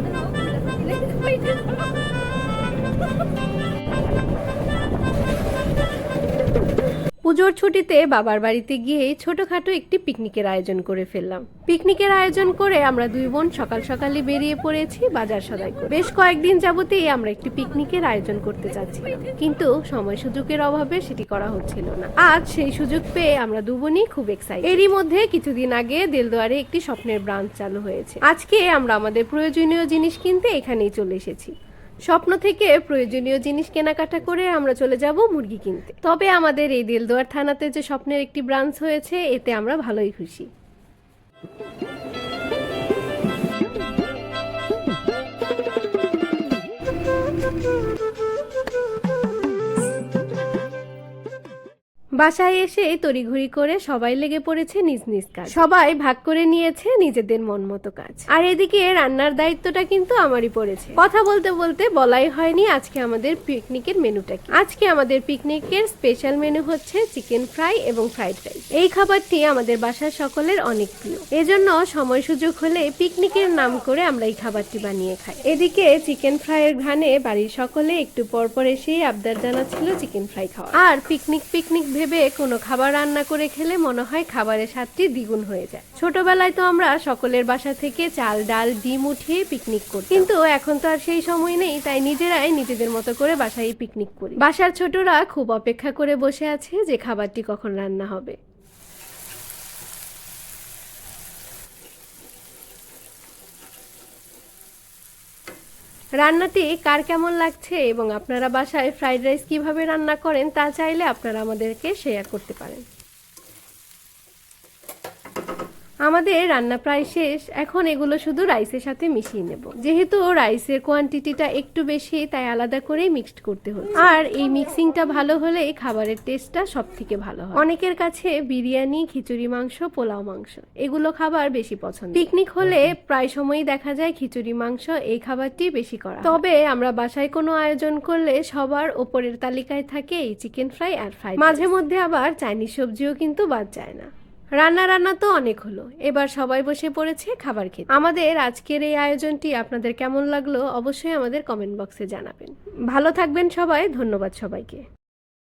Thank you. পুজোর ছুটিতে বাবার বাড়িতে গিয়ে ছোটখাটো একটি পিকনিকের আয়োজন করে ফেললাম। পিকনিকের আয়োজন করে আমরা দুই বোন সকাল সকালে বেরিয়ে পড়েছি বাজার সদাই করে। বেশ কয়েকদিন যাবতেই আমরা একটি পিকনিকের আয়োজন করতে চাচ্ছি কিন্তু সময় সুযোগের অভাবে সেটি করা হচ্ছিল না। আজ সেই সুযোগ পেয়ে আমরা দু বোনই খুব এক্সাইট এরই মধ্যে কিছুদিন আগে দেলদুয়ারে একটি স্বপ্নের ব্রাঞ্চ চালু হয়েছে। আজকে আমরা আমাদের প্রয়োজনীয় জিনিস কিনতে এখানেই চলে এসেছি। স্বপ্ন থেকে প্রয়োজনীয় জিনিস কেনাকাটা করে আমরা চলে যাব মুরগি কিনতে। তবে আমাদের এই দেলদুয়ার থানাতে যে স্বপ্নের একটি ব্রাঞ্চ হয়েছে, এতে আমরা ভালোই খুশি। বাসায় এসে তড়িঘড়ি করে সবাই লেগে পড়েছে নিজ নিজ কাজ। সবাই ভাগ করে নিয়েছে নিজেদের মন মতো কাজ। আর এদিকে রান্নার দায়িত্বটা কিন্তু আমারই পড়েছে। কথা বলতে বলতে বলাই হয়নি আজকে আমাদের পিকনিকের মেনুটা কি। আজকে আমাদের পিকনিকের স্পেশাল মেনু হচ্ছে চিকেন ফ্রাই এবং ফ্রাইড রাইস এই খাবারটি আমাদের বাসার সকলের অনেক প্রিয়। এজন্য সময় সুযোগ হলে পিকনিকের নাম করে আমরা এই খাবারটি বানিয়ে খাই। এদিকে চিকেন ফ্রাইয়ের ঘ্রাণে বাড়ির সকলে একটু পরপর এসেই আবদার জানাচ্ছিল চিকেন ফ্রাই খাওয়া। আর পিকনিক পিকনিক ভেবে কোনো খাবার রান্না করে খেলে মনে হয় খাবারের স্বাদটি দ্বিগুণ হয়ে যায়। ছোটবেলায় তো আমরা সকলের বাসা থেকে চাল, ডাল, ডিম উঠিয়ে পিকনিক করি কিন্তু এখন তো আর সেই সময় নেই, তাই নিজেরাই নিজেদের মতো করে বাসায় পিকনিক করি। বাসার ছোটরা খুব অপেক্ষা করে বসে আছে যে খাবারটি কখন রান্না হবে। রান্নাটি কার কেমন লাগছে এবং আপনারা বাসায় ফ্রাইড রাইস কীভাবে রান্না করেন তা চাইলে আপনারা আমাদেরকে শেয়ার করতে পারেন। আমাদের রান্না প্রায় শেষ। এখন এগুলো শুধু রাইসের সাথে মিশিয়ে নেব। যেহেতু রাইসের কোয়ান্টিটিটা একটু বেশি, তাই আলাদা করে মিক্সড করতে হচ্ছে। আর এই মিক্সিংটা ভালো হলে খাবারের টেস্টটা সব থেকে ভালো হয়। অনেকের কাছে বিরিয়ানি, খিচুড়ি মাংস, পোলাও মাংস, এগুলো খাবার বেশি পছন্দ। পিকনিক হলে প্রায় সময়ই দেখা যায় খিচুড়ি মাংস এই খাবারটি বেশি করা তবে আমরা বাসায় কোনো আয়োজন করলে সবার ওপরের তালিকায় থাকে এই চিকেন ফ্রাই আর ফ্রাই মাঝে মধ্যে আবার চাইনিজ সবজিও কিন্তু বাদ যায় না। রান্না রান্না তো অনেক হলো। এবার সবাই বসে পড়েছে খাবার খেতে। আমাদের আজকের এই আয়োজনটি আপনাদের কেমন লাগল অবশ্যই আমাদের কমেন্ট বক্সে জানাবেন। ভালো থাকবেন সবাই, ধন্যবাদ সবাইকে।